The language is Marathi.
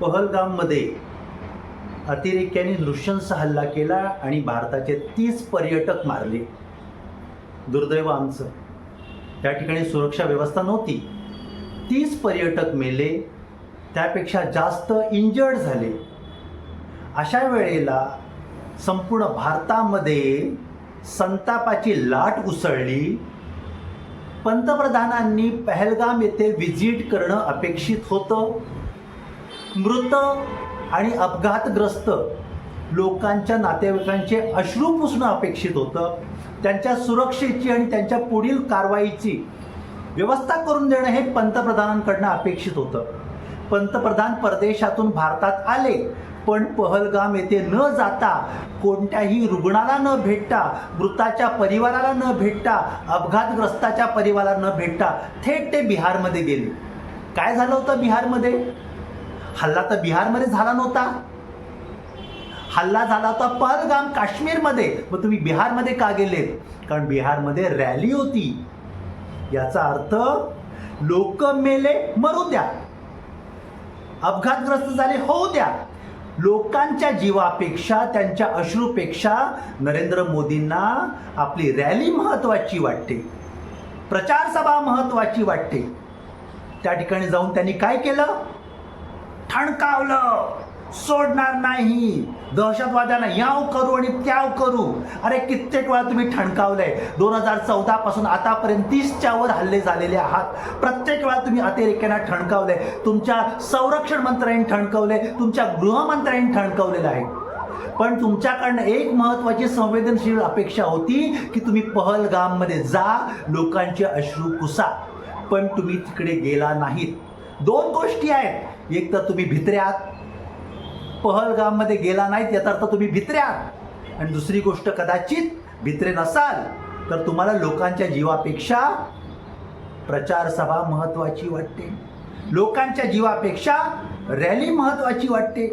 पहलगाममध्ये अतिरेक्यांनी नृशंस हल्ला केला आणि भारताचे तीस पर्यटक मारले. दुर्दैव आमचं. त्या ठिकाणी सुरक्षा व्यवस्था नव्हती. तीस पर्यटक मेले. त्यापेक्षा जास्त इंजर्ड झाले. अशा वेळेला संपूर्ण भारतामध्ये संतापाची लाट उसळली. पंतप्रधानांनी पहलगाम येथे व्हिजिट करणं अपेक्षित होतं. मृत आणि अपघातग्रस्त लोकांच्या नातेवाईकांचे अश्रू पुसणं अपेक्षित होतं. त्यांच्या सुरक्षेची आणि त्यांच्या पुढील कारवाईची व्यवस्था करून देणं हे पंतप्रधानांकडनं अपेक्षित होतं. पंतप्रधान परदेशातून भारतात आले पण पहलगाम येथे न जाता कोणत्याही रुग्णाला न भेटता मृताच्या परिवाराला न भेटता अपघातग्रस्ताच्या परिवाराला न भेटता थेट ते बिहारमध्ये गेले. काय झालं होतं बिहारमध्ये? हल्ला तर बिहारमध्ये झाला नव्हता. हल्ला झाला होता पहलगाम काश्मीरमध्ये. मग तुम्ही बिहारमध्ये का गेलेत कारण बिहारमध्ये रॅली होती. याचा अर्थ लोक मेले मरू द्या. अपघातग्रस्त झाले होऊ द्या. लोकांच्या जीवापेक्षा त्यांच्या अश्रूपेक्षा नरेंद्र मोदींना आपली रॅली महत्वाची वाटते. प्रचारसभा महत्त्वाची महत्वाची वाटते. त्या ठिकाणी जाऊन त्यांनी काय केलं? ठणकावलं. सोडणार नाही. दहशतवाद्यांना याव करू आणि त्याव करू. अरे कित्येक वेळा तुम्ही ठणकावलंय. दोन हजार चौदा पासून आतापर्यंत तीसच्या वर हल्ले झालेले आहात. प्रत्येक वेळा तुम्ही अतिरेक्यांना ठणकावलंय. तुमच्या संरक्षण मंत्र्यांनी ठणकावलंय. तुमच्या गृहमंत्र्यांनी ठणकावलेलं आहे. पण तुमच्याकडनं एक महत्वाची संवेदनशील अपेक्षा होती की तुम्ही पहलगाममध्ये जा लोकांचे अश्रू कुसा पण तुम्ही तिकडे गेला नाहीत. दोन गोष्टी आहेत. एक तर तुम्ही भित्र्यात पहलगाममध्ये गेला नाहीत याचा अर्थ तुम्ही भित्र्यात आणि दुसरी गोष्ट कदाचित भित्रे नसाल तर तुम्हाला लोकांच्या जीवापेक्षा प्रचार सभा महत्वाची वाटते. लोकांच्या जीवापेक्षा रॅली महत्वाची वाटते.